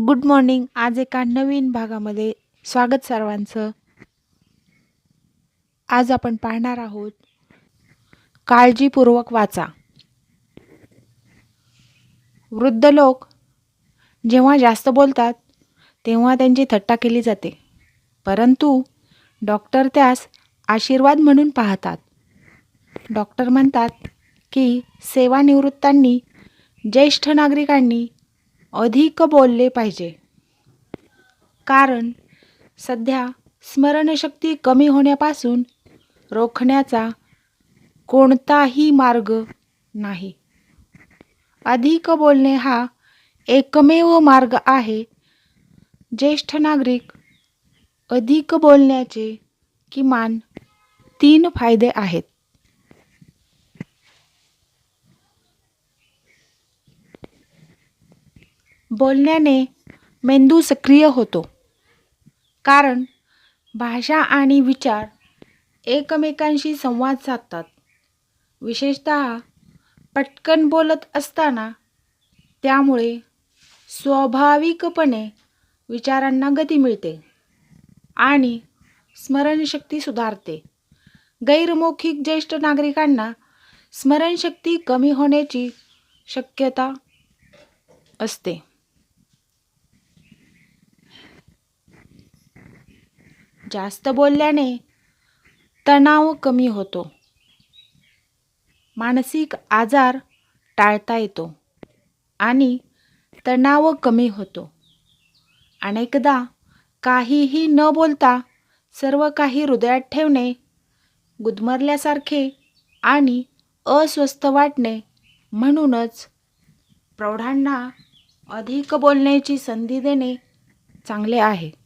Good morning आज एका नवीन भागामध्ये स्वागत सर्वांचं. आज आपण पाहणार आहोत काळजीपूर्वक वाचा. वृद्ध लोक जेव्हा जास्त बोलतात तेव्हा त्यांची थट्टा केली जाते. परंतु डॉक्टर त्यास आशीर्वाद म्हणून पाहतात. डॉक्टर म्हणतात की सेवानिवृत्तांनी ज्येष्ठ नागरिकांनी अधिक बोलले पाहिजे. कारण सध्या स्मरणशक्ती कमी होण्यापासून रोखण्याचा कोणताही मार्ग नाही. अधिक बोलणे हा एकमेव मार्ग आहे. ज्येष्ठ नागरिक अधिक बोलण्याचे किमान तीन फायदे आहेत. बोलण्याने मेंदू सक्रिय होतो. कारण भाषा आणि विचार एकमेकांशी संवाद साधतात. विशेषत पटकन बोलत असताना त्यामुळे स्वाभाविकपणे विचारांना गती मिळते आणि स्मरणशक्ती सुधारते. गैरमौखिक ज्येष्ठ नागरिकांना स्मरणशक्ती कमी होण्याची शक्यता असते. जास्त बोलल्याने तणाव कमी होतो. मानसिक आजार टाळता येतो आणि तणाव कमी होतो. अनेकदा काहीही न बोलता सर्व काही हृदयात ठेवणे गुदमरल्यासारखे आणि अस्वस्थ वाटणे म्हणूनच प्रौढांना अधिक बोलण्याची संधी देणे चांगले आहे.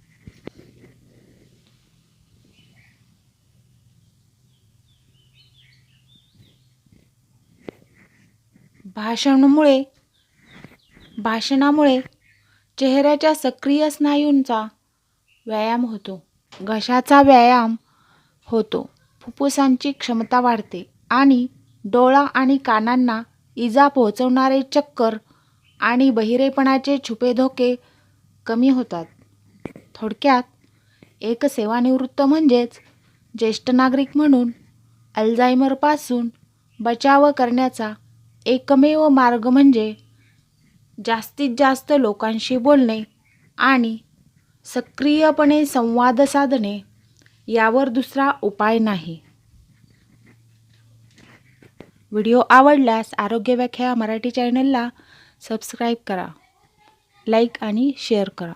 भाषणामुळे भाषणामुळे चेहऱ्याच्या सक्रिय स्नायूंचा व्यायाम होतो. घशाचा व्यायाम होतो. फुफ्फुसांची क्षमता वाढते आणि डोळा आणि कानांना इजा पोहोचवणारे चक्कर आणि बहिरेपणाचे छुपे धोके कमी होतात. थोडक्यात एक सेवानिवृत्त म्हणजेच ज्येष्ठ नागरिक म्हणून अल्झायमरपासून बचाव करण्याचा एकमेव मार्ग म्हणजे जास्तीत जास्त लोकांशी बोलणे आणि सक्रियपणे संवाद साधणे यावर दुसरा उपाय नाही. व्हिडिओ आवडल्यास आरोग्य व्याख्या मराठी चॅनलला सबस्क्राईब करा लाईक आणि शेअर करा.